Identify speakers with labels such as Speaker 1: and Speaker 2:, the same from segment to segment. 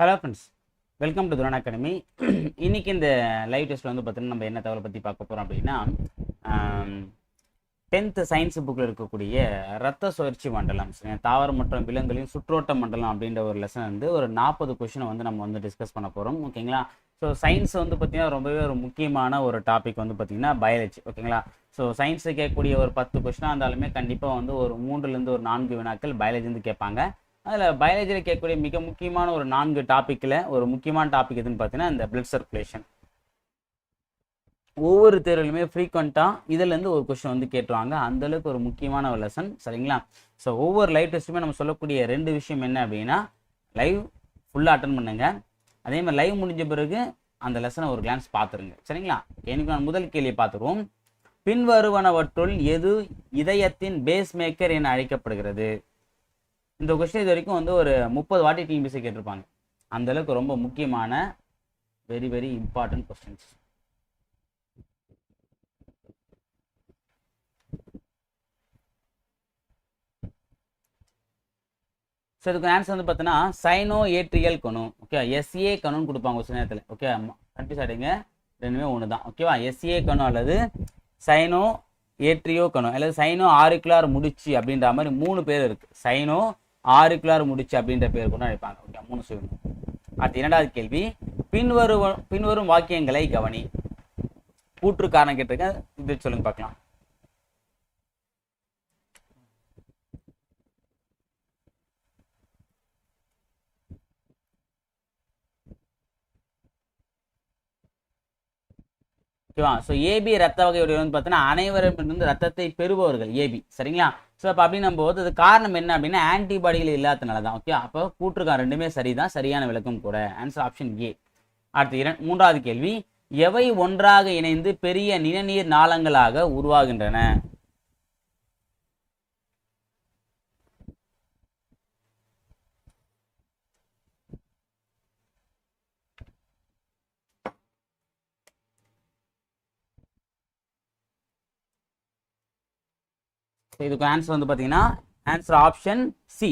Speaker 1: Hello friends welcome to Turan academy இன்றைக்கி இந்த live டெஸ்ட்டில் வந்து பார்த்தீங்கன்னா நம்ம என்ன தகவலை பற்றி பார்க்க போகிறோம் அப்படின்னா டென்த்து சயின்ஸ் புக்கில் இருக்கக்கூடிய ரத்த சுழற்சி மண்டலம் தாவரம் மற்றும் விலங்குகளின் சுற்றோட்ட மண்டலம் அப்படின்ற ஒரு லெசன் வந்து ஒரு நாற்பது கொஷினை வந்து நம்ம வந்து டிஸ்கஸ் பண்ண போகிறோம் ஓகேங்களா ஸோ சயின்ஸ் வந்து பார்த்திங்கன்னா ரொம்பவே ஒரு முக்கியமான ஒரு டாபிக் வந்து பார்த்திங்கன்னா பயாலஜி ஓகேங்களா ஸோ சயின்ஸு கேட்கக்கூடிய ஒரு பத்து கொஷினாக இருந்தாலுமே கண்டிப்பாக வந்து ஒரு மூன்றுலேருந்து ஒரு நான்கு வினாக்கள் பயாலஜி வந்து கேட்பாங்க. அதில் பயாலஜியில் கேட்கக்கூடிய மிக முக்கியமான ஒரு நான்கு டாப்பிக்கில் ஒரு முக்கியமான டாபிக் எதுன்னு பார்த்தீங்கன்னா இந்த பிளட் சர்க்குலேஷன் ஒவ்வொரு தேர்வுலையுமே ஃப்ரீக்வெண்ட்டாக இதுலேருந்து ஒரு கொஸ்டின் வந்து கேட்டுருவாங்க. அந்தளவுக்கு ஒரு முக்கியமான ஒரு லெசன் சரிங்களா? ஸோ ஒவ்வொரு லைவ் டெஸ்ட்டுமே நம்ம சொல்லக்கூடிய ரெண்டு விஷயம் என்ன அப்படின்னா லைவ் ஃபுல்லாக அட்டன் பண்ணுங்க. அதே மாதிரி லைவ் முடிஞ்ச பிறகு அந்த லெசனை ஒரு கிளான்ஸ் பார்த்துருங்க சரிங்களா? எனக்கு நான் முதல் கேள்வியை பார்த்துருவோம். பின்வருவனவற்றுள் எது இதயத்தின் பேஸ் மேக்கர் என அழைக்கப்படுகிறது? இந்த கொஸ்டின் இது வரைக்கும் வந்து ஒரு முப்பது வாட்டி டிஎம்பிசி கேட்டிருப்பாங்க. அந்த அளவுக்கு ரொம்ப முக்கியமான very very important questions so இதுக்கு ஆன்சர் வந்து பார்த்தீங்கன்னா சைனோ ஏட்ரியல் கணு ஓகே எஸ்ஏ கணுன்னு கொடுப்பாங்க ஒரு சில நேரத்தில் ஓகே கன்ஃபியூஸ் ஆகிடுங்க ரெண்டுமே ஒன்று தான் ஓகேவா எஸ்ஏ கணு அல்லது சைனோ ஏட்ரியோ கணு அல்லது சைனோ ஆரிக்குலார் முடிச்சு அப்படின்ற மாதிரி மூணு பேர் இருக்குது சைனோ ஆரிக்குலார் முடிச்சு அப்படின்ற பேர் கொண்டு அழைப்பாங்க. ஓகே மூணு சொல்லணும் அடுத்து இரண்டாவது கேள்வி. பின்வரும் பின்வரும் வாக்கியங்களை கவனி. கூற்று காரணம் கேட்டிருக்கேன் இது சொல்லுங்க பார்க்கலாம். ஓகேவா? ஸோ ஏபி ரத்த வகையுடைய வந்து பார்த்தீங்கன்னா அனைவரும் வந்து ரத்தத்தை பெறுபவர்கள் ஏபி சரிங்களா? ஸோ அப்போ அப்படின்னும் போது அது காரணம் என்ன அப்படின்னா ஆன்டிபாடிகள் இல்லாதனால தான் ஓகே அப்போ கூற்றுக்கார் ரெண்டுமே சரிதான் சரியான விளக்கம் கூட. ஆன்சர் ஆப்ஷன் ஏ அடுத்து இரண்டு மூன்றாவது கேள்வி. எவை ஒன்றாக இணைந்து பெரிய நிணநீர் நாளங்களாக உருவாகின்றன? இதுக்கு ஆன்சர் வந்து பார்த்தீங்கன்னா ஆன்சர் ஆப்ஷன் சி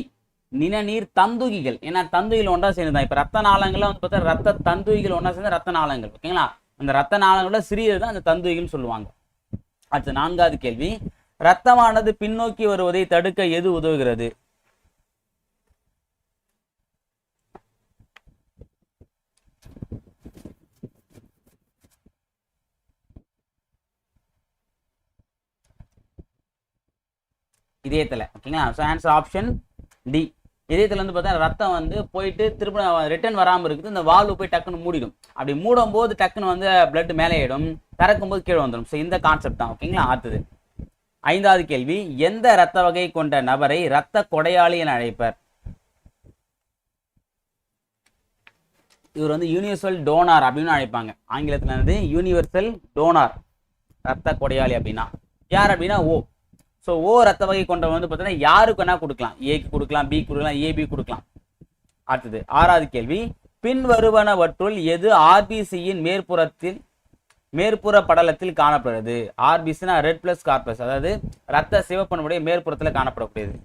Speaker 1: நிணநீர் தந்துகிகள். ஏன்னா தந்துகிகள் ஒன்றா சேர்ந்து தான் இப்போ ரத்த நாளங்கள்லாம் வந்து பார்த்தா ரத்த தந்துகிகள் ஒன்றா சேர்ந்து ரத்த நாளங்கள். ஓகேங்களா அந்த ரத்த நாளங்களோட சிறியது தான் அந்த தந்துகிகள்னு சொல்லுவாங்க. அடுத்து நான்காவது கேள்வி. ரத்தமானது பின்னோக்கி வருவதை தடுக்க எது உதவுகிறது? இதயத்தில் ஓகேங்களா? ஸோ ஆன்சர் ஆப்ஷன் டி இதயத்தில் வந்து பார்த்தா ரத்தம் வந்து போயிட்டு திரும்ப ரிட்டர்ன் வராமல் இருக்குது. இந்த வால்வு போய் டக்குன்னு மூடிடும். அப்படி மூடும் போது டக்குன்னு வந்து பிளட் மேலே ஆயிடும் திறக்கும் போது கீழே வந்துடும் ஸோ இந்த கான்செப்ட் தான் ஓகேங்களா? அடுத்தது. ஐந்தாவது கேள்வி. எந்த ரத்த வகை கொண்ட நபரை இரத்த கொடையாளி என அழைப்பர்? இவர் வந்து யூனிவர்சல் டோனார் அப்படின்னு அழைப்பாங்க. ஆங்கிலத்தில் வந்து யூனிவர்சல் டோனார் ரத்த கொடையாளி அப்படின்னா. யார் அப்படின்னா? ஓ ஸோ ஓ ரத்த வகை கொண்டவன் வந்து பார்த்தீங்கன்னா யாருக்கு வேணா கொடுக்கலாம். ஏக்கு கொடுக்கலாம் பி கொடுக்கலாம் ஏபி கொடுக்கலாம். அடுத்தது ஆறாவது கேள்வி. பின்வருவனவற்றுள் எது ஆர்பிசியின் மேற்புறத்தில் மேற்புற படலத்தில் காணப்படுகிறது? ஆர்பிசினா ரெட் பிளஸ் கார்பஸ் அதாவது ரத்த சிவப்பனுடைய மேற்புறத்தில் காணப்படக்கூடியது.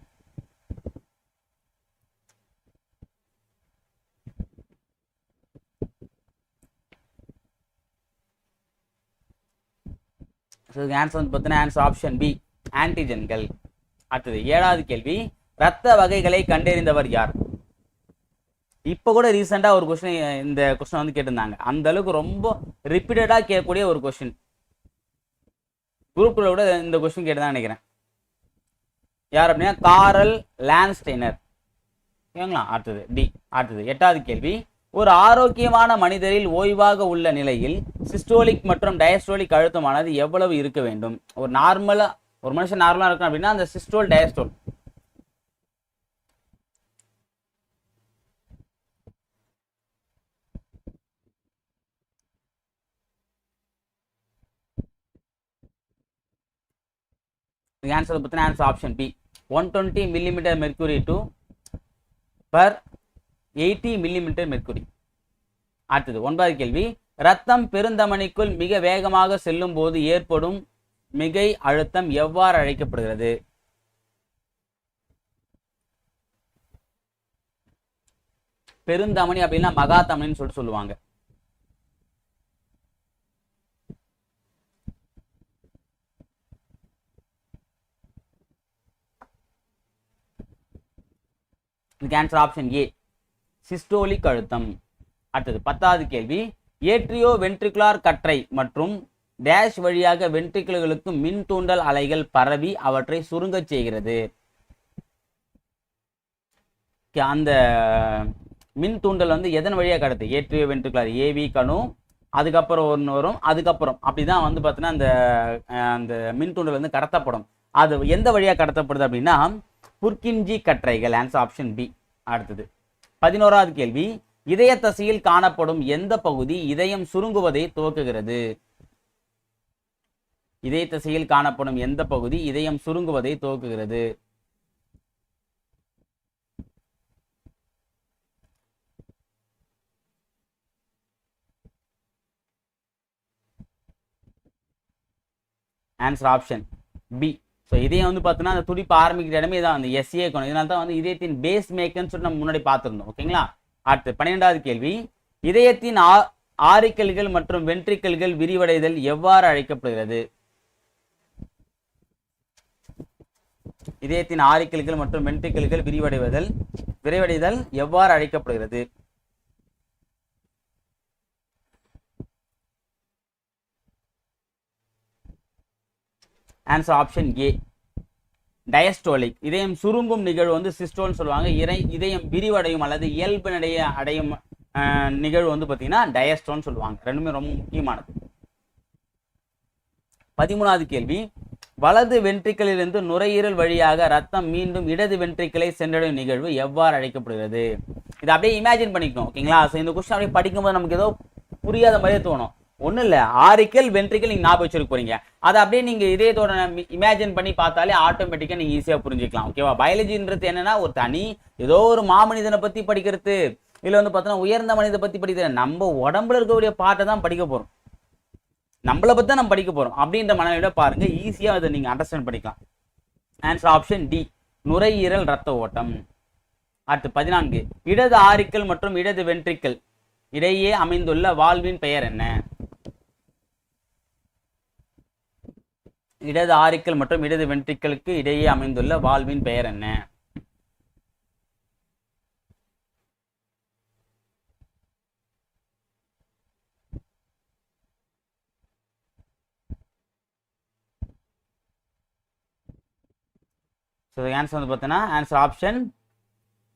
Speaker 1: ஸோ ஆன்சர் வந்து பார்த்தீங்கன்னா ஆன்சர் ஆப்ஷன் பி ஆன்டிஜென்கள் அடுத்தது ஏழாவது கேள்வி ரத்த வகைகளை கண்டறிந்தவர் யார்? இப்போ கூட ரீசெண்டாக ஒரு கொஸ்டின் இந்த கொஸ்டின் வந்து கேட்டிருந்தாங்க. அந்த அளவுக்கு ரொம்ப ரிப்பீட்டடாக கேட்கக்கூடிய ஒரு கொஸ்டின் குரூப்பில் கூட இந்த கொஸ்டின் கேட்டு தான் நினைக்கிறேன். யார் அப்படின்னா காரல் லான்ஸ்டெய்னர் ஓகேங்களா அடுத்தது டி. அடுத்தது எட்டாவது கேள்வி. ஒரு ஆரோக்கியமான மனிதரில் ஓய்வாக உள்ள நிலையில் சிஸ்டோலிக் மற்றும் டயஸ்டோலிக் அழுத்தமானது எவ்வளவு இருக்க வேண்டும்? ஒரு நார்மலா ஒரு மனுஷன் நார்மலா இருக்கணும் அப்படின்னா அந்த சிஸ்டோல் டயஸ்டோல் ஆன்சர் பார்த்தீங்கன்னா answer option B one twenty millimetre mercury to per eighty millimetre mercury அடுத்தது ஒன்பது கேள்வி. ரத்தம் பெருந்தமணிக்குள் மிக வேகமாக செல்லும் போது ஏற்படும் மிகை அழுத்தம் எவ்வாறு அழைக்கப்படுகிறது? பெருந்தமணி அப்படின்னா மகாதமனின்னு சொல்லிட்டு சொல்லுவாங்க. இதுக்கு ஆன்சர் ஆப்ஷன் ஏ சிஸ்டோலிக் அழுத்தம். அடுத்தது பத்தாவது கேள்வி. ஏட்ரியோ வென்ட்ரிகுலார் கற்றை மற்றும் டேஷ் வழியாக வென்ட்ரிக்கிள்களுக்கு மின் தூண்டல் அலைகள் பரவி அவற்றை சுருங்கச் செய்கிறது. அந்த மின் தூண்டல் வந்து எதன் வழியாக கடத்து? ஏற்றிய வென்ட்ரிகுலார் ஏவி கணு அதுக்கப்புறம் ஒன்று வரும் அதுக்கப்புறம். அப்படிதான் வந்து பார்த்தீங்கன்னா அந்த அந்த மின் தூண்டல் வந்து கடத்தப்படும். அது எந்த வழியாக கடத்தப்படுது அப்படின்னா புர்கின்ஜி கற்றைகள் ஆன்சர் ஆப்ஷன் பி அடுத்தது. பதினோராவது கேள்வி இதய தசையில் காணப்படும் எந்த பகுதி இதயம் சுருங்குவதை துவக்குகிறது? இதய தசையில் காணப்படும் எந்த பகுதி இதயம் சுருங்குவதை துவக்குகிறது. ஆன்சர் ஆப்ஷன் பி ஸோ இதயம் வந்து பார்த்தோன்னா அந்த துடிப்பு ஆரம்பிக்கிற இடமே இதான் அந்த எஸ்ஏ கோணம். இதனால தான் வந்து இதயத்தின் பேஸ் மேக்கர்னு சொல்லி நம்ம முன்னாடி பார்த்துருந்தோம். ஓகேங்களா அடுத்து பன்னிரெண்டாவது கேள்வி. இதயத்தின் ஆ ஆரிக்கல்கள் மற்றும் வென்ட்ரிக்கல்கள் விரிவடைதல் எவ்வாறு அழைக்கப்படுகிறது? இதயத்தின் ஆரிக்கல்கள் மற்றும் வென்ட்ரிக்கல்கள் விரிவடைவதல் விரைவடைதல் எவ்வாறு அழைக்கப்படுகிறது? ஆன்சர் ஆப்ஷன் ஏ டயஸ்டோலிக் இதயம் சுருங்கும் நிகழ்வு வந்து சிஸ்டோல்னு சொல்லுவாங்க. இறை இதயம் விரிவடையும் அல்லது இயல்பு நிலைய அடையும் நிகழ்வு வந்து பார்த்தீங்கன்னா டயஸ்டோன்னு சொல்லுவாங்க. ரெண்டுமே ரொம்ப முக்கியமானது. பதிமூணாவது கேள்வி. வலது வென்ட்ரிக்கலிலிருந்து நுரையீரல் வழியாக ரத்தம் மீண்டும் இடது வென்ட்ரிக்கலை சென்றடையும் நிகழ்வு எவ்வாறு அழைக்கப்படுகிறது? இதை அப்படியே இமேஜின் பண்ணிக்கணும் ஓகேங்களா? ஸோ இந்த கொஸ்டின் அப்படியே படிக்கும்போது நமக்கு ஏதோ புரியாத மாதிரியே தோணும். ஒன்றும் இல்லை ஆரிக்கல் வென்ட்ரிக்கல் நீங்கள் ஞாபகம் வச்சுருக்க போறீங்க. அதை அப்படியே நீங்கள் இதயத்தோட இமேஜின் பண்ணி பார்த்தாலே ஆட்டோமேட்டிக்காக நீங்கள் ஈஸியாக புரிஞ்சுக்கலாம் ஓகேவா பயாலஜின்றது என்னன்னா ஒரு தனி ஏதோ ஒரு மாமனிதனை பற்றி படிக்கிறது. இல்லை வந்து பார்த்தோன்னா உயர்ந்த மனிதனை பற்றி படிக்கிறது நம்ம உடம்புல இருக்கக்கூடிய பாட்டை தான் படிக்க போகிறோம் நம்மளை பற்றி தான் நம்ம படிக்க போகிறோம் அப்படின்ற மனநிலையோட பாருங்க. ஈஸியாக அதை நீங்கள் அண்டர்ஸ்டாண்ட் பண்ணிக்கலாம். ஆன்சர் ஆப்ஷன் டி நுரையீரல் ரத்த ஓட்டம். அடுத்து பதினான்கு. இடது ஆரிக்கல் மற்றும் இடது வென்ட்ரிக்கல் இடையே அமைந்துள்ள வால்வின் பெயர் என்ன? இடது ஆரிக்கல் மற்றும் இடது வென்ட்ரிக்கலுக்கு இடையே அமைந்துள்ள வால்வின் பெயர் என்ன? ஸோ ஆன்சர் வந்து பார்த்தீங்கன்னா ஆன்சர் ஆப்ஷன்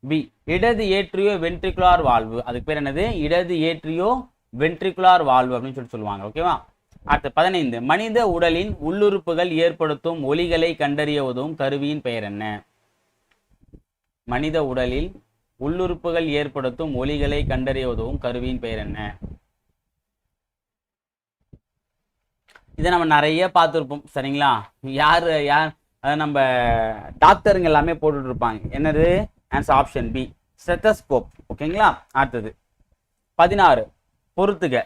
Speaker 1: பி இடது ஏற்றியோ வென்ட்ரிகுலார் வால்வு அதுக்கு பேர் என்னது? இடது ஏற்றியோ வென்ட்ரிகுலார் வால்வு அப்படின்னு சொல்லி சொல்லுவாங்க. ஓகேவா அடுத்து பதினைந்து. மனித உடலின் உள்ளுறுப்புகள் ஏற்படுத்தும் ஒலிகளை கண்டறிய உதவும் கருவியின் பெயர் என்ன? மனித உடலில் உள்ளுறுப்புகள் ஏற்படுத்தும் ஒலிகளை கண்டறிய உதவும் கருவியின் பெயர் என்ன? இதை நம்ம நிறைய பார்த்துருப்போம். சரிங்களா? யார் யார்? அதை நம்ம டாக்டருங்க எல்லாமே போட்டுட்டு இருப்பாங்க. என்னது? ஆன்சர் ஆப்ஷன் பி ஸ்டெத்தஸ்கோப் ஓகேங்களா? அடுத்தது. பதினாறு. பொறுத்துக.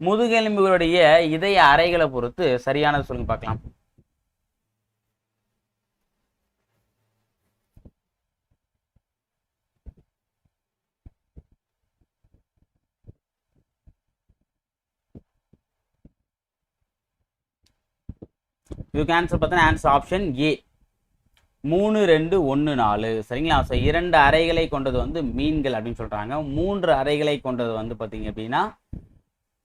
Speaker 1: முதுகெலும்புகளுடைய இதய அறைகளை பொறுத்து சரியானது சொல்லுங்க பார்க்கலாம். இதுக்கு ஆன்சர் பார்த்தீங்கன்னா ஆன்சர் ஆப்ஷன் ஏ மூணு ரெண்டு ஒன்று நாலு. சரிங்களா? ஸோ இரண்டு அறைகளை கொண்டது வந்து மீன்கள் அப்படின்னு சொல்கிறாங்க மூன்று அறைகளை கொண்டது வந்து பார்த்தீங்க அப்படின்னா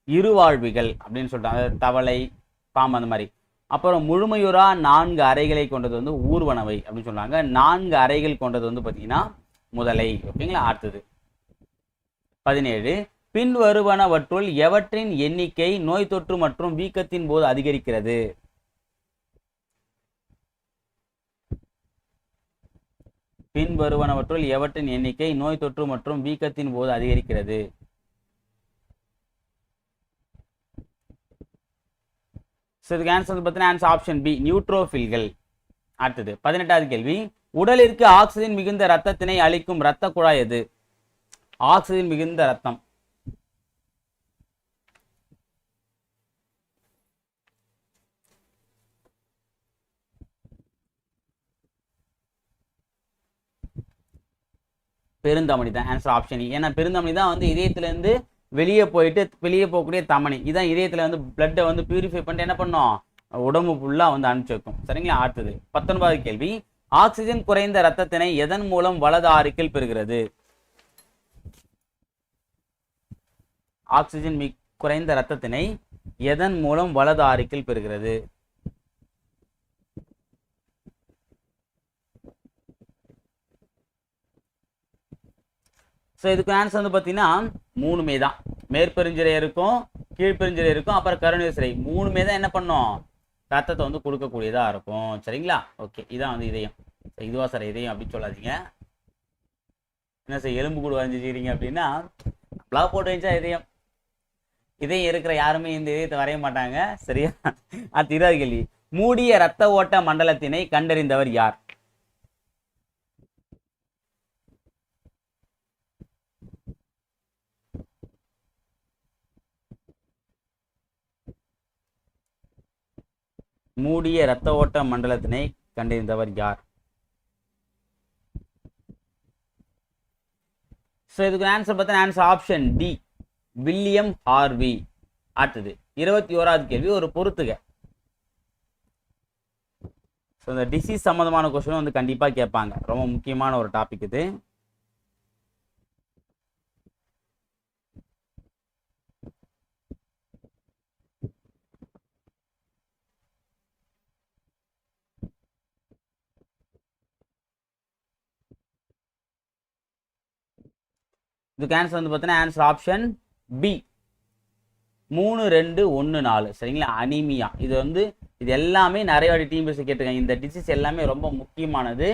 Speaker 1: இருவாழ்விகள் அப்படின்னு சொல்கிறாங்க தவளை பாம்பு அந்த மாதிரி. அப்புறம் முழுமையுறா நான்கு அறைகளை கொண்டது வந்து ஊர்வனவை அப்படின்னு சொல்கிறாங்க நான்கு அறைகள் கொண்டது வந்து பார்த்தீங்கன்னா முதலை. ஓகேங்களா? அடுத்தது. பதினேழு. பின் வருவனவற்றுள் எவற்றின் எண்ணிக்கை நோய் தொற்று மற்றும் வீக்கத்தின் போது அதிகரிக்கிறது? பின்வருவனவற்றுள் எவற்றின் எண்ணிக்கை நோய் தொற்று மற்றும் வீக்கத்தின் போது அதிகரிக்கிறது? ஸோ இதுக்கு ஆன்சர் வந்து பார்த்தீங்கன்னா ஆன்சர் ஆப்ஷன் பி நியூட்ரோஃபில்கள் அடுத்தது பதினெட்டாவது கேள்வி. உடலிற்கு ஆக்சிஜன் மிகுந்த ரத்தத்தினை அளிக்கும் இரத்த குழாய் எது? ஆக்சிஜன் மிகுந்த ரத்தம் பெருந்தமணி தான் ஆன்சர் ஆப்ஷன் e. ஏன்னா பெருந்தமணி தான் வந்து இதயத்துலேருந்து வெளியே போயிட்டு வெளியே போகக்கூடிய தமனி. இதான் இதயத்தில் வந்து பிளட்டை வந்து பியூரிஃபை பண்ணிட்டு என்ன பண்ணோம்? உடம்பு ஃபுல்லாக வந்து அனுப்பிச்சு வைக்கும். சரிங்களா? அடுத்தது பத்தொன்பதாவது கேள்வி. ஆக்சிஜன் குறைந்த ரத்தத்தினை எதன் மூலம் வலது ஆறுக்கில் பெறுகிறது? ஆக்சிஜன் மிக் குறைந்த ரத்தத்தினை எதன் மூலம் வலது ஆறுக்கில் பெறுகிறது? ஸோ இதுக்கு ஆன்சர் வந்து பார்த்தீங்கன்னா மூணுமே தான். மேற்பெருஞ்சிரை இருக்கும் கீழ்பெருஞ்சிரை இருக்கும் அப்புறம் கருணீர் சிறை மூணுமே தான் என்ன பண்ணும்? ரத்தத்தை வந்து கொடுக்கக்கூடியதாக இருக்கும். சரிங்களா? ஓகே இதான் வந்து இதயம். So, இதுவா சார் இதயம் அப்படின்னு சொல்லாதீங்க. என்ன சார் எலும்பு கூட வரைஞ்சிக்கிறீங்க அப்படின்னா நம்மளா போட்டு வச்சா இதயம். இதயம் இருக்கிற யாருமே இந்த இதயத்தை வரைய மாட்டாங்க. சரியா? அடுத்து இருபது கேள்வி. மூடிய ரத்த ஓட்ட மண்டலத்தினை கண்டறிந்தவர் யார்? மூடிய இரத்த ஓட்ட மண்டலத்தினை கண்டறிந்தவர் யார்? ஸோ இதுக்கு ஆன்சர் பார்த்தா answer option D William Harvey அடுத்தது இருபத்தி ஓராவது கேள்வி ஒரு பொறுத்துக. ஸோ இந்த டிசீஸ் சம்மந்தமான கொஸ்டின் வந்து கண்டிப்பாக கேட்பாங்க. ரொம்ப முக்கியமான ஒரு டாபிக் இது. இதுக்கு ஆன்சர் வந்து பார்த்தீங்கன்னா ஆன்சர் ஆப்ஷன் பி மூணு ரெண்டு ஒன்று நாலு. சரிங்களா? அனிமியா இது வந்து இது எல்லாமே நிறைய வாட்டி டீம் பேசி கேட்டிருக்காங்க. இந்த டிசீஸ் எல்லாமே ரொம்ப முக்கியமானது.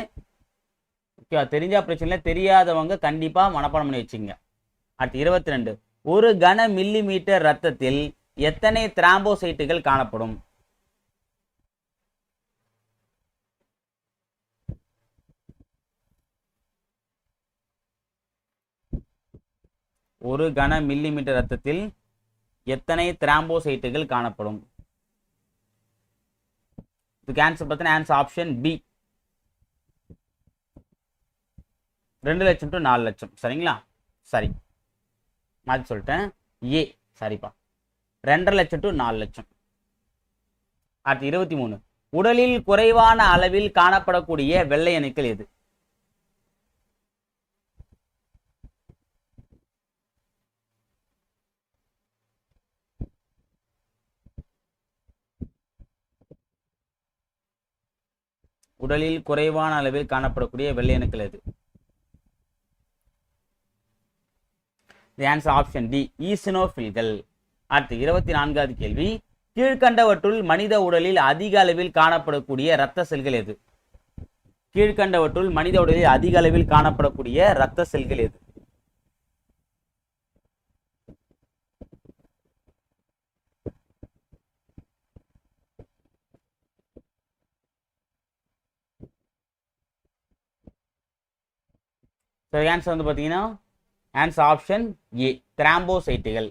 Speaker 1: ஓகேவா? தெரிஞ்சா பிரச்சனை தெரியாதவங்க கண்டிப்பாக மனப்பாடம் பண்ணி வச்சுங்க அடுத்து இருபத்தி ரெண்டு. ஒரு கன மில்லி மீட்டர் ரத்தத்தில் எத்தனை திராம்போசைட்டுகள் காணப்படும்? ஒரு கன மில்லிமீட்டர் ரத்தத்தில் எத்தனை திராம்போசைட்டுகள் காணப்படும்? இதுக்கு ஆன்சர் பார்த்தீங்கன்னா ஆன்சர் ஆப்ஷன் பி ரெண்டு லட்சம் டு நாலு லட்சம். சரிங்களா? சரி. மாற்றி சொல்லிட்டேன். ஏ சரிப்பா. ரெண்டரை லட்சம் டு நாலு லட்சம். அடுத்து இருபத்தி மூணு. உடலில் குறைவான அளவில் காணப்படக்கூடிய வெள்ளை அணுக்கள் எது? உடலில் குறைவான அளவில் காணப்படக்கூடிய வெள்ளை அணுக்கள் எது? ஆன்சர் ஆப்ஷன் டி ஈசினோஃபில்கள் அடுத்து இருபத்தி நான்காவது கேள்வி கீழ்கண்டவற்றுள் மனித உடலில் அதிக அளவில் காணப்படக்கூடிய இரத்த செல்கள் எது? கீழ்கண்டவற்றுள் மனித உடலில் அதிக அளவில் காணப்படக்கூடிய இரத்த செல்கள் எது? ஸோ ஆன்சர் வந்து பார்த்தீங்கன்னா ஆன்சர் ஆப்ஷன் ஏ திராம்போசைட்டுகள்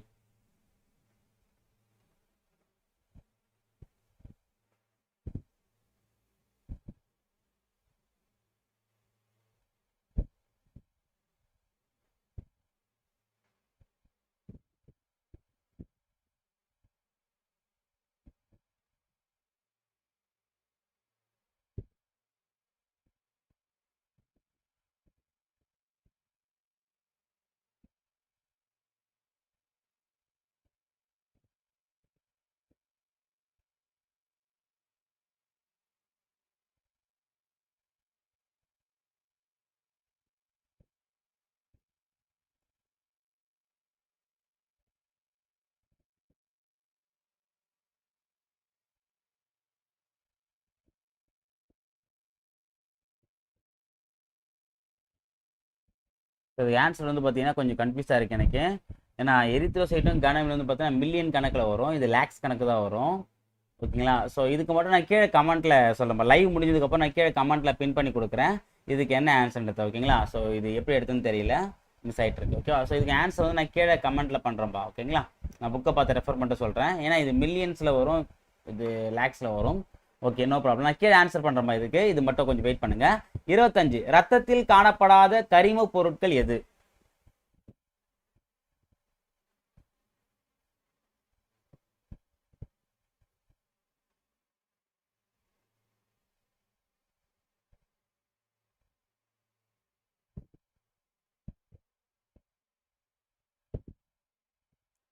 Speaker 1: இது ஆன்சர் வந்து பார்த்தீங்கன்னா கொஞ்சம் கன்ஃபியூஸாக இருக்குது எனக்கு. ஏன்னா எரித்ரோசைட்டும் கனவில் வந்து பார்த்தீங்கன்னா மில்லியன் கணக்கில் வரும். இது லேக்ஸ் கணக்கு தான் வரும். ஓகேங்களா ஸோ இதுக்கு மட்டும் நான் கீழே கமெண்ட்டில் சொல்லுறேன் லைவ் முடிஞ்சதுக்கப்புறம் நான் கீழே கமெண்ட்டில் பின் பண்ணி கொடுக்குறேன். இதுக்கு என்ன ஆன்சர்ன்றது ஓகேங்களா ஸோ இது எப்படி எடுத்துன்னு தெரியல. மிஸ் ஆகிட்டு இருக்கு ஓகேவா ஸோ இதுக்கு ஆன்சர் வந்து நான் கீழே கமெண்ட்டில் பண்ணுறேன்ப்பா ஓகேங்களா நான் புக்கை பார்த்து ரெஃபர் பண்ணிட்டு சொல்கிறேன் ஏன்னா இது மில்லியன்ஸில் வரும். இது லேக்ஸில் வரும். ஓகே நோ ப்ராப்ளம் நான் கீழே ஆன்சர் பண்ணுறேன்ப்பா இதுக்கு இது மட்டும் கொஞ்சம் வெயிட் பண்ணுங்கள் இருபத்தஞ்சு ரத்தத்தில் காணப்படாத கரிம பொருட்கள் எது?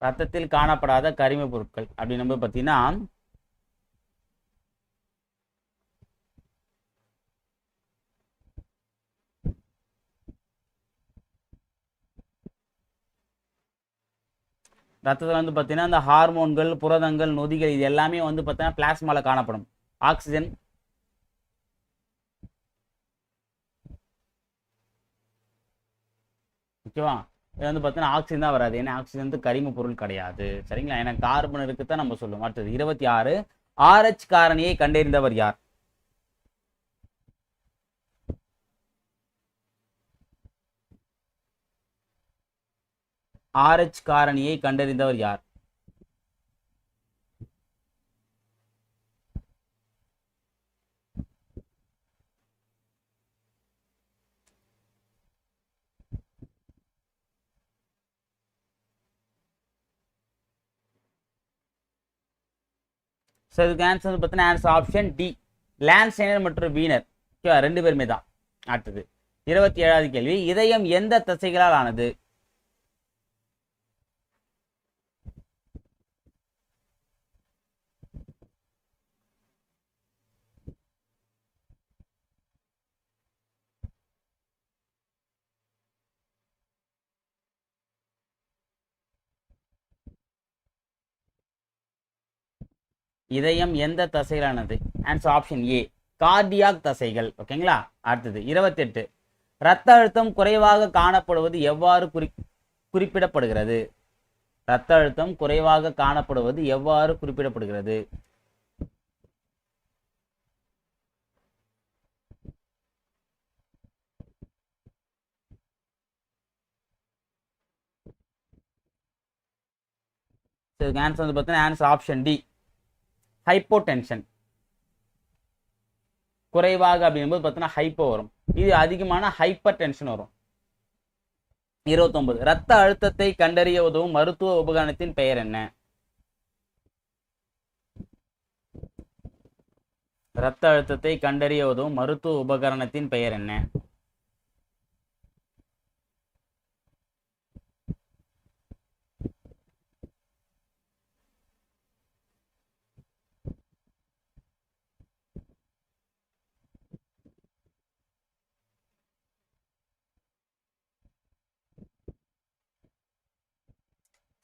Speaker 1: ரத்தத்தில் காணப்படாத கரிம பொருட்கள் அப்படின்னு நம்ம பார்த்தீங்கன்னா ரத்தத்தில் வந்து பார்த்தீங்கன்னா அந்த ஹார்மோன்கள் புரதங்கள் நொதிகள் இது எல்லாமே வந்து பார்த்தீங்கன்னா பிளாஸ்மாவில் காணப்படும். ஆக்சிஜன். ஓகேவா? இது வந்து பார்த்தீங்கன்னா ஆக்சிஜன் தான் வராது. ஏன்னா ஆக்சிஜன் வந்து கரிம பொருள் கிடையாது. சரிங்களா? ஏன்னா கார்பன் இருக்கு தான் நம்ம சொல்லுவோம். அடுத்தது இருபத்தி ஆறு. ஆர்ஹெச் காரணியை கண்டறிந்தவர் யார்? ஆர்ஹெச் காரணியை கண்டறிந்தவர் யார்? ஸோ இதுக்கு ஆன்சர் வந்து பார்த்தீங்கன்னா ஆன்சர் ஆப்ஷன் டி லேண்ட்ஸ்டைனர் மற்றும் வீனர் ஓகேவா ரெண்டு பேருமே தான். அடுத்தது. இருபத்தி ஏழாவது கேள்வி. இதயம் எந்த தசைகளால் ஆனது? இதயம் எந்த தசைகளானது ஆன்சர் ஆப்ஷன் ஏ கார்டியாக் தசைகள். ஓகேங்களா அடுத்தது இருபத்தெட்டு. இரத்த அழுத்தம் குறைவாக காணப்படுவது எவ்வாறு குறி குறிப்பிடப்படுகிறது? இரத்த அழுத்தம் குறைவாக காணப்படுவது எவ்வாறு குறிப்பிடப்படுகிறது? ஆன்சர் வந்து பார்த்தீங்கன்னா ஆன்சர் ஆப்ஷன் டி ஹைப்போடென்ஷன் குறைவாக அப்படிங்கும்போது பார்த்தீங்கன்னா ஹைப்போ வரும். இது அதிகமான ஹைப்பர் டென்ஷன் வரும். இருபத்தொன்பது. ரத்த அழுத்தத்தை கண்டறிய உதவும் மருத்துவ உபகரணத்தின் பெயர் என்ன? இரத்த அழுத்தத்தை கண்டறிய உதவும் மருத்துவ உபகரணத்தின் பெயர் என்ன?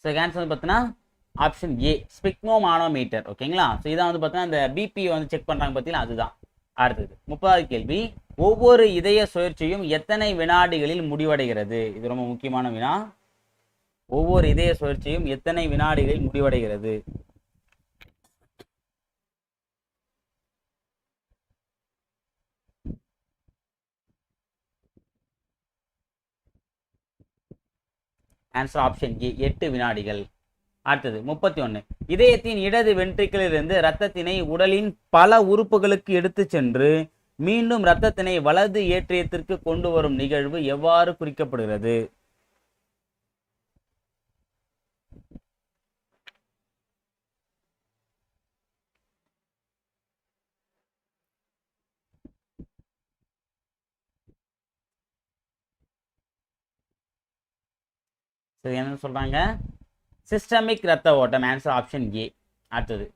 Speaker 1: ஸோ ஆன்சர் வந்து பார்த்தீங்கன்னா ஆப்ஷன் ஏ ஸ்பிக்மோமானோமீட்டர் ஓகேங்களா? ஸோ இதான் வந்து பார்த்தீங்கன்னா இந்த பிபி வந்து செக் பண்ணுறாங்க பார்த்தீங்கன்னா அதுதான். அடுத்தது முப்பதாவது கேள்வி ஒவ்வொரு இதய சுழற்சியும் எத்தனை வினாடிகளில் முடிவடைகிறது? இது ரொம்ப முக்கியமான வினா. ஒவ்வொரு இதய சுழற்சியும் எத்தனை வினாடிகளில் முடிவடைகிறது? ஆன்சர் ஆப்ஷன் ஏ எட்டு வினாடிகள். அடுத்தது முப்பத்தி ஒன்று இதயத்தின் இடது வென்ட்ரிக்கிலிருந்து இரத்தத்தினை உடலின் பல உறுப்புகளுக்கு எடுத்து சென்று மீண்டும் இரத்தத்தினை வலது ஏற்றியத்திற்கு கொண்டு வரும் நிகழ்வு எவ்வாறு குறிக்கப்படுகிறது? ஸோ என்ன சொல்கிறாங்க சிஸ்டமிக் ரத்த ஓட்டம் ஆன்சர் ஆப்ஷன் ஏ அடுத்தது.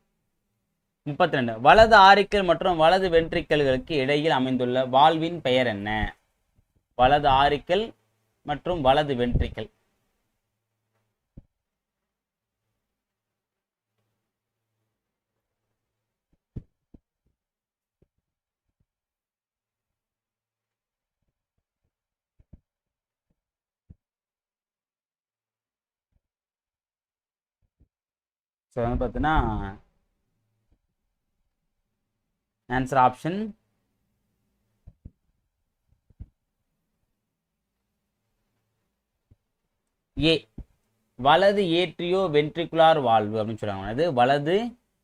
Speaker 1: முப்பத்தி ரெண்டு வலது ஆரிக்கல் மற்றும் வலது வென்ட்ரிக்கல்களுக்கு இடையில் அமைந்துள்ள வால்வின் பெயர் என்ன? வலது ஆரிக்கல் மற்றும் வலது வென்ட்ரிக்கல். ஸோ வந்து பார்த்தீங்கன்னா ஆன்சர் ஆப்ஷன் ஏ வலது ஏற்றியோ வென்ட்ரிகுலார் வால்வு அப்படின்னு சொல்லுவாங்க அது வலது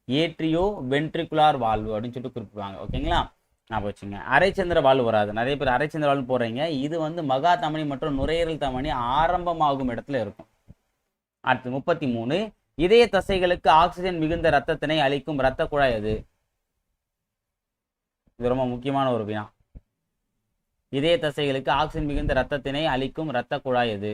Speaker 1: ஏற்றியோ வென்ட்ரிகுலார் வால்வு அப்படின்னு சொல்லிட்டு குறிப்பிடுவாங்க. ஓகேங்களா நான் வச்சுங்க அரைச்சந்திர வாழ்வு வராது. நிறைய பேர் அரைச்சந்திர வாழ்வு போடுறீங்க. இது வந்து மகா தமனி மற்றும் நுரையீரல் தமனி ஆரம்பமாகும் இடத்துல இருக்கும். அடுத்து முப்பத்தி மூணு இதய தசைகளுக்கு ஆக்சிஜன் மிகுந்த ரத்தத்தினை அளிக்கும் இரத்த குழாய் அது. இது ரொம்ப முக்கியமான ஒரு வினா. இதய தசைகளுக்கு ஆக்சிஜன் மிகுந்த ரத்தத்தினை அளிக்கும் இரத்த குழாய் எது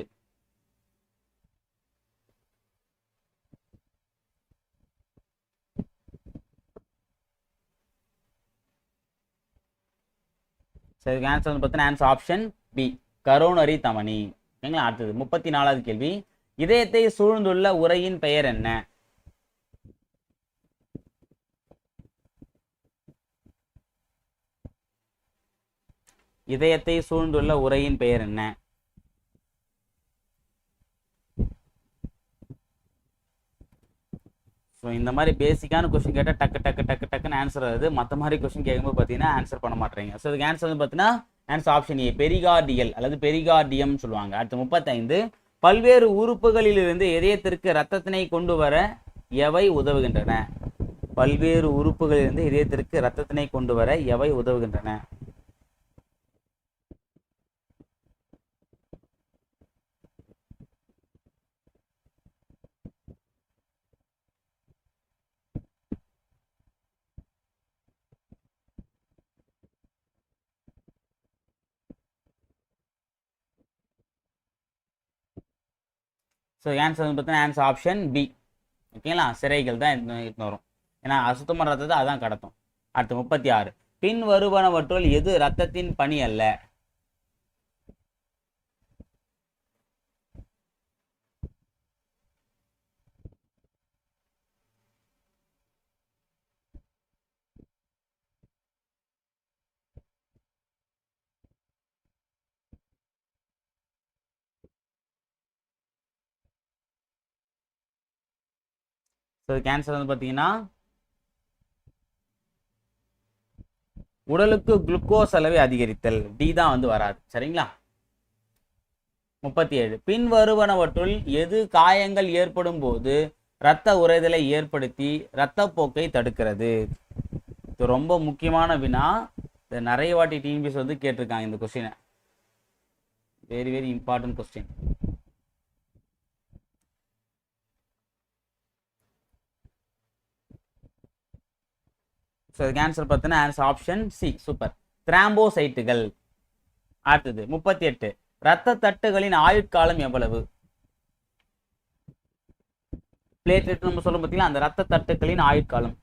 Speaker 1: சரி ஆன்சர் வந்து பார்த்தீங்கன்னா ஆன்சர் ஆப்ஷன் பி கரோனரி தமனி. ஓகேங்களா? அடுத்தது முப்பத்தி நாலாவது கேள்வி. இதயத்தை சூழ்ந்துள்ள உரையின் பெயர் என்ன? இதயத்தை சூழ்ந்துள்ள உரையின் பெயர் என்ன? ஸோ இந்த மாதிரி பேசிக்கான கொஸ்டின் கேட்டால் டக்கு டக்கு டக்கு டக்குன்னு ஆன்சர் வருது மற்ற மாதிரி கொஸ்டின் கேட்கும்போது பார்த்தீங்கன்னா ஆன்சர் பண்ண மாட்டேறீங்க ஸோ இதுக்கு ஆன்சர் வந்து பார்த்தீங்கன்னா ஆன்சர் ஆப்ஷன் ஏ பெரிகார்டியல் அல்லது பெரிகார்டியம்னு சொல்லுவாங்க. அடுத்து முப்பத்தைந்து பல்வேறு உறுப்புகளிலிருந்து இதயத்திற்கு ரத்தத்தினை கொண்டு வர எவை உதவுகின்றன? பல்வேறு உறுப்புகளிலிருந்து இதயத்திற்கு ரத்தத்தினை கொண்டு வர எவை உதவுகின்றன? ஸோ ஆன்சர் வந்து பார்த்தீங்கன்னா ஆன்சர் ஆப்ஷன் பி ஓகேங்களா சிறைகள் தான் இன்னும் வரும். ஏன்னா அசுத்தமான ரத்தத்தை அதான் கடத்தும். அடுத்து முப்பத்தி ஆறு. பின் வருவனவற்றுள் எது ரத்தத்தின் பணி அல்ல? ஸோ கேன்சர் வந்து பார்த்தீங்கன்னா உடலுக்கு குளுக்கோஸ் அளவை அதிகரித்தல் டி தான் வந்து வராது. சரிங்களா? முப்பத்தி ஏழு. பின் வருவனவற்றுள் எது காயங்கள் ஏற்படும் போது இரத்த உறைதலை ஏற்படுத்தி இரத்தப்போக்கை தடுக்கிறது. இது ரொம்ப முக்கியமான வினா. இது நிறைய வாட்டி டிஎன்பிஎஸ் வந்து கேட்டிருக்காங்க இந்த கொஸ்டினை very very important question so இதுக்கு ஆன்சர் பார்த்தீங்கன்னா ஆன்சர் ஆப்ஷன் சி சூப்பர் திராம்போசைட்டுகள் அடுத்தது முப்பத்தி எட்டு. இரத்த தட்டுகளின் ஆயுட்காலம் எவ்வளவு? பிளேட்லெட் நம்ம சொல்லும் பார்த்தீங்கன்னா அந்த இரத்த தட்டுகளின் ஆயுட்காலம்.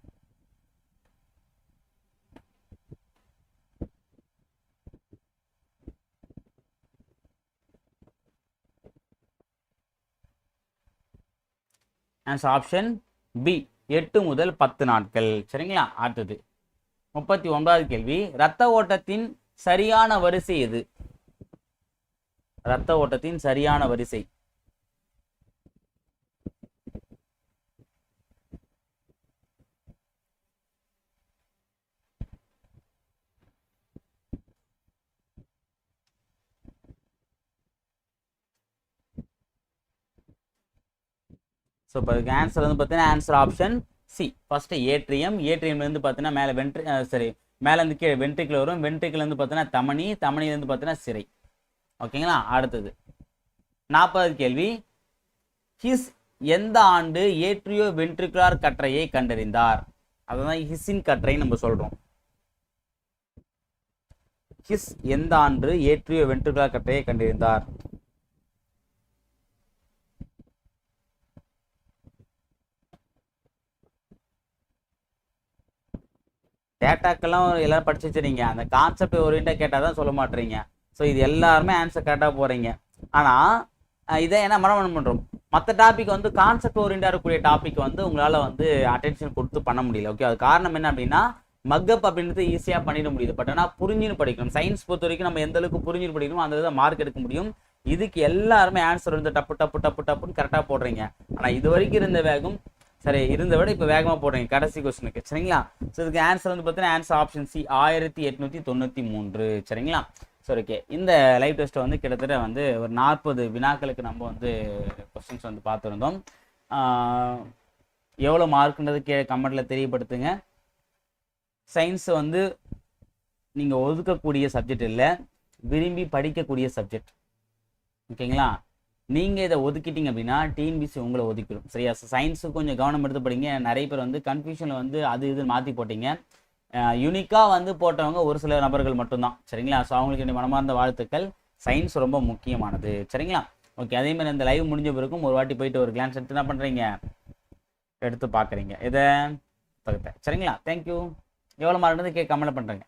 Speaker 1: ஆன்சர் ஆப்ஷன் பி எட்டு முதல் பத்து நாட்கள். சரிங்களா? அடுத்தது. முப்பத்தி ஒன்பதாவது கேள்வி. இரத்த ஓட்டத்தின் சரியான வரிசை எது? இரத்த ஓட்டத்தின் சரியான வரிசை. ஸோ இப்போ அதுக்கு ஆன்சர் வந்து பார்த்தீங்கன்னா answer option C first atrium atrium வந்து பார்த்தீங்கன்னா மேலே வென்ட்ரி சரி மேலேருந்து கீழே வென்ட்ரிக்கில் வரும். வென்ட்ரிக்கிள் வந்து பார்த்தீங்கன்னா தமனி. தமனிலேருந்து பார்த்தீங்கன்னா சிறை. ஓகேங்களா அடுத்தது. நாற்பது கேள்வி. ஹிஸ் எந்த ஆண்டு ஏட்ரியோ வென்ட்ரிகுலார் கற்றையை கண்டறிந்தார்? அதுதான் ஹிஸ்ஸின் கற்றைன்னு நம்ம சொல்றோம். ஹிஸ் எந்த ஆண்டு ஏட்ரியோ வென்ட்ரிகுலார் கற்றையை கண்டறிந்தார்? டேட்டாக்கெல்லாம் எல்லாம் படிச்சு வச்சிருங்க அந்த கான்செப்ட் ஓரியண்டாக கேட்டால் தான் சொல்ல மாட்டீங்க. ஸோ இது எல்லாருமே ஆன்சர் கரெக்டாக போகிறீங்க ஆனால் இதை என்ன மனம் பண்ணுறோம் மற்ற டாபிக் வந்து கான்செப்ட் ஓரியண்டாக இருக்கக்கூடிய டாபிக் வந்து உங்களால் வந்து அட்டென்ஷன் கொடுத்து பண்ண முடியல. ஓகே அது காரணம் என்ன அப்படின்னா மக்கப் அப்படின்றது ஈஸியாக பண்ணிட முடியுது. பட் ஆனால் புரிஞ்சுன்னு படிக்கணும். சயின்ஸ் பொறுத்த வரைக்கும் நம்ம எந்த அளவுக்கு புரிஞ்சுன்னு படிக்கணும் அந்த இதை மார்க் எடுக்க முடியும். இதுக்கு எல்லாருமே ஆன்சர் வந்து டப்பு டப்பு டப்பு டப்புன்னு கரெக்டாக போடுறீங்க. ஆனால் இது வரைக்கும் இருந்த வேகம் சரி இருந்த விட இப்போ வேகமாக போடுறீங்க. கடைசி கொஸ்டினுக்கு சரிங்களா? ஸோ இதுக்கு ஆன்சர் வந்து பார்த்தீங்கன்னா ஆன்சர் ஆப்ஷன் சி ஆயிரத்தி எட்நூற்றி தொண்ணூற்றி மூன்று. சரிங்களா? சரி ஓகே இந்த லைவ் டெஸ்ட்டை வந்து கிட்டத்தட்ட வந்து ஒரு நாற்பது வினாக்களுக்கு நம்ம வந்து கொஸ்டின்ஸ் வந்து பார்த்துருந்தோம். எவ்வளோ மார்க்குன்றது கீழே கமெண்ட்டில் தெரியப்படுத்துங்க. சயின்ஸ் வந்து நீங்கள் ஒதுக்கக்கூடிய சப்ஜெக்ட் இல்லை. விரும்பி படிக்கக்கூடிய சப்ஜெக்ட் ஓகேங்களா நீங்கள் இதை ஒதுக்கிட்டீங்க அப்படின்னா டிஎன்பிசி உங்களை ஒதுக்கிடும். சரியா? சயின்ஸுக்கு கொஞ்சம் கவனம் எடுத்து படிங்க. நிறைய பேர் வந்து கன்ஃபியூஷனில் வந்து அது இது மாற்றி போட்டீங்க. யூனிக்காக வந்து போட்டவங்க ஒரு சில நபர்கள் மட்டும்தான். சரிங்களா? ஸோ அவங்களுக்கு என்னுடைய மனமார்ந்த வாழ்த்துக்கள். சயின்ஸ் ரொம்ப முக்கியமானது. சரிங்களா? ஓகே அதே மாதிரி அந்த லைவ் முடிஞ்ச பிறகும் ஒரு வாட்டி போயிட்டு ஒரு கிளான்ஸ் எடுத்து என்ன பண்ணுறீங்க எடுத்து பார்க்குறீங்க. இதை தகுத்த சரிங்களா? தேங்க்யூ எவ்வளோ மார்க் கே கமலை பண்ணுறேங்க